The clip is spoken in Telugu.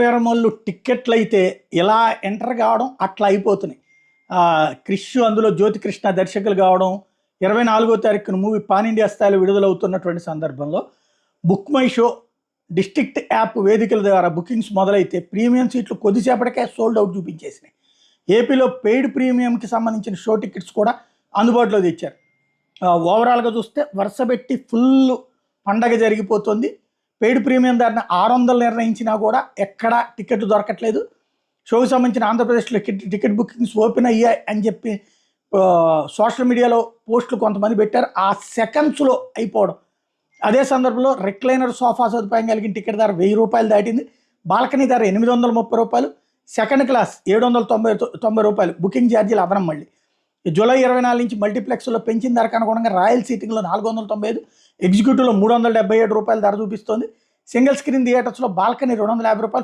వీరమల్లు టిక్కెట్లు అయితే ఇలా ఎంటర్ కావడం అట్లా అయిపోతున్నాయి. క్రిష్ అందులో జ్యోతికృష్ణ దర్శకులు కావడం ఇరవై నాలుగో తారీఖున మూవీ పాన్ ఇండియా స్థాయిలో విడుదలవుతున్నటువంటి సందర్భంలో Book My Show District app వేదికల ద్వారా బుకింగ్స్ మొదలైతే ప్రీమియం సీట్లు కొద్దిసేపటికే సోల్డ్ అవుట్ చూపించేసినాయి. ఏపీలో పెయిడ్ ప్రీమియంకి సంబంధించిన షో టికెట్స్ కూడా అందుబాటులో తెచ్చారు. ఓవరాల్గా చూస్తే వరుసబెట్టి ఫుల్ పండగ జరిగిపోతుంది. పెయిడ్ ప్రీమియం ధరను ఆరు వందలు నిర్ణయించినా కూడా ఎక్కడా టికెట్ దొరకట్లేదు. షోకి సంబంధించిన ఆంధ్రప్రదేశ్లో టికెట్ బుకింగ్స్ ఓపెన్ అయ్యాయి అని చెప్పి సోషల్ మీడియాలో పోస్టులు కొంతమంది పెట్టారు. ఆ సెకండ్స్లో అయిపోవడం. అదే సందర్భంలో రిక్లైనర్ సోఫా సదుపాయం కలిగిన టికెట్ ధర వెయ్యి రూపాయలు దాటింది. బాల్కనీ ధర ఎనిమిది వందల ముప్పై రూపాయలు. సెకండ్ క్లాస్ ఏడు వందల తొంభై తొంభై రూపాయలు. బుకింగ్ ఛార్జీలు అదనం మళ్ళీ. జూలై ఇరవై నాలుగు నుంచి మల్టీప్లెక్స్లో పెంచిన ధరకు అనుగుణంగా రాయల్ సీటింగ్లో నాలుగు వందల తొంభై ఐదు ఎగ్జిక్యూటివ్లో మూడు వందల డెబ్బై ఏడు రూపాయల ధర చూపిస్తోంది. సింగిల్ స్క్రీన్ థియేటర్స్లో బాల్కనీ రెండు వందల యాభై రూపాయలు